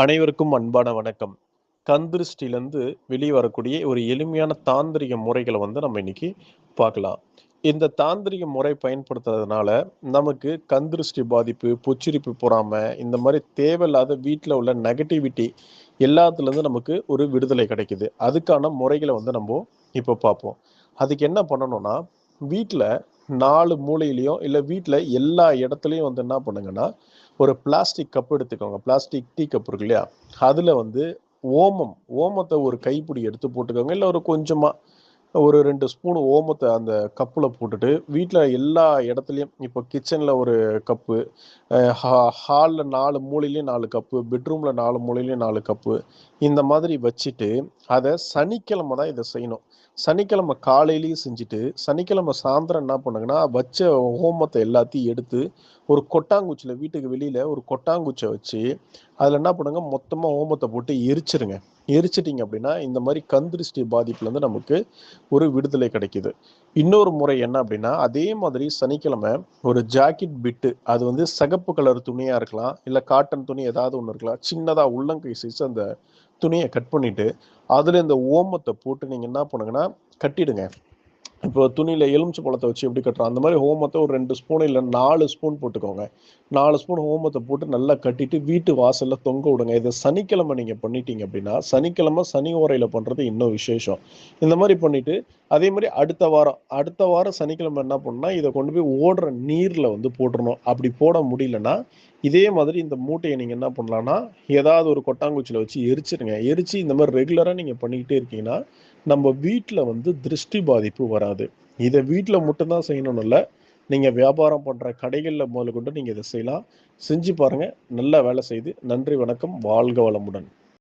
அனைவருக்கும் அன்பான வணக்கம். கந்திருஷ்டிலேருந்து வெளியே வரக்கூடிய ஒரு எளிமையான தாந்திரிக முறைகளை வந்து நம்ம இன்னைக்கு பார்க்கலாம். இந்த தாந்திரிக முறை பயன்படுத்துறதுனால நமக்கு கந்திருஷ்டி பாதிப்பு புச்சிரிப்பு பொறாமை இந்த மாதிரி தேவையில்லாத வீட்டில் உள்ள நெகட்டிவிட்டி எல்லாத்துலேருந்து நமக்கு ஒரு விடுதலை கிடைக்குது. அதுக்கான முறைகளை வந்து நம்ம இப்போ பார்ப்போம். அதுக்கு என்ன பண்ணணும்னா வீட்டில் நாலு மூலையிலையும் இல்லை வீட்டில் எல்லா இடத்துலையும் வந்து என்ன பண்ணுங்கன்னா ஒரு பிளாஸ்டிக் கப் எடுத்துக்கோங்க. பிளாஸ்டிக் டீ கப் இருக்கு இல்லையா? அதில் வந்து ஓமம் ஓமத்தை ஒரு கைப்பிடி எடுத்து போட்டுக்கோங்க. இல்லை ஒரு கொஞ்சமாக ஒரு ரெண்டு ஸ்பூன் ஓமத்தை அந்த கப்பில் போட்டுட்டு வீட்டில் எல்லா இடத்துலையும் இப்போ கிச்சனில் ஒரு கப்பு ஹாலில் நாலு மூலையிலையும் நாலு கப்பு பெட்ரூமில் நாலு மூலையிலையும் நாலு கப்பு இந்த மாதிரி வச்சுட்டு அதை சனிக்கிழமை தான் இதை செய்யணும். சனிக்கிழமை காலையிலையும் செஞ்சுட்டு சனிக்கிழமை சாயந்தரம் என்ன பண்ணுங்கன்னா வச்ச ஹோமத்தை எல்லாத்தையும் எடுத்து ஒரு கொட்டாங்குச்சியில் வீட்டுக்கு வெளியில் ஒரு கொட்டாங்குச்சை வச்சு அதில் என்ன பண்ணுங்க மொத்தமாக ஹோமத்தை போட்டு எரிச்சிருங்க. எரிச்சிட்டிங்க அப்படின்னா இந்த மாதிரி கந்திருஷ்டி பாதிப்புலேருந்து நமக்கு ஒரு விடுதலை கிடைக்குது. இன்னொரு முறை என்ன அப்படின்னா அதே மாதிரி சனிக்கிழமை ஒரு ஜாக்கெட் பிட்டு அது வந்து சிகப்பு கலர் துணியாக இருக்கலாம் இல்லை காட்டன் துணி ஏதாவது ஒன்று இருக்கலாம் சின்னதாக உள்ளங்கை சைஸ் அந்த துணியை கட் பண்ணிவிட்டு அதில் இந்த ஓமத்தை போட்டு நீங்கள் என்ன பண்ணுங்கன்னா கட்டிடுங்க. இப்போ துணியில் எலுமிச்சை பழத்தை வச்சு எப்படி கட்டுறோம்? அந்த மாதிரி ஹோமத்தை ஒரு ரெண்டு ஸ்பூன் இல்லை நாலு ஸ்பூன் போட்டுக்கோங்க. நாலு ஸ்பூன் ஹோமத்தை போட்டு நல்லா கட்டிட்டு வீட்டு வாசலில் தொங்க விடுங்க. இதை சனிக்கிழமை நீங்கள் பண்ணிட்டீங்க அப்படின்னா சனிக்கிழமை சனி ஓரையில் பண்ணுறது இன்னும் விசேஷம். இந்த மாதிரி பண்ணிட்டு அதே மாதிரி அடுத்த வாரம் அடுத்த வாரம் சனிக்கிழமை என்ன பண்ணால் இதை கொண்டு போய் ஓடுற நீரில் வந்து போட்டுடணும் அப்படி போட முடியலன்னா இதே மாதிரி இந்த மூட்டையை நீங்கள் என்ன பண்ணலாம்னா ஏதாவது ஒரு கொட்டாங்குச்சியில் வச்சு எரிச்சிருங்க. எரிச்சு இந்த மாதிரி ரெகுலராக நீங்கள் பண்ணிக்கிட்டே இருக்கீங்கன்னா நம்ம வீட்டில் வந்து திருஷ்டி பாதிப்பு வராது. இதை வீட்டில் மட்டும்தான் செய்யணும்னு இல்லை நீங்கள் வியாபாரம் பண்ணுற கடைகளில் முதல்ல கொண்டு நீங்கள் இதை செய்யலாம். செஞ்சு பாருங்கள் நல்லா வேலை செய்து நன்றி வணக்கம் வாழ்க வளமுடன்.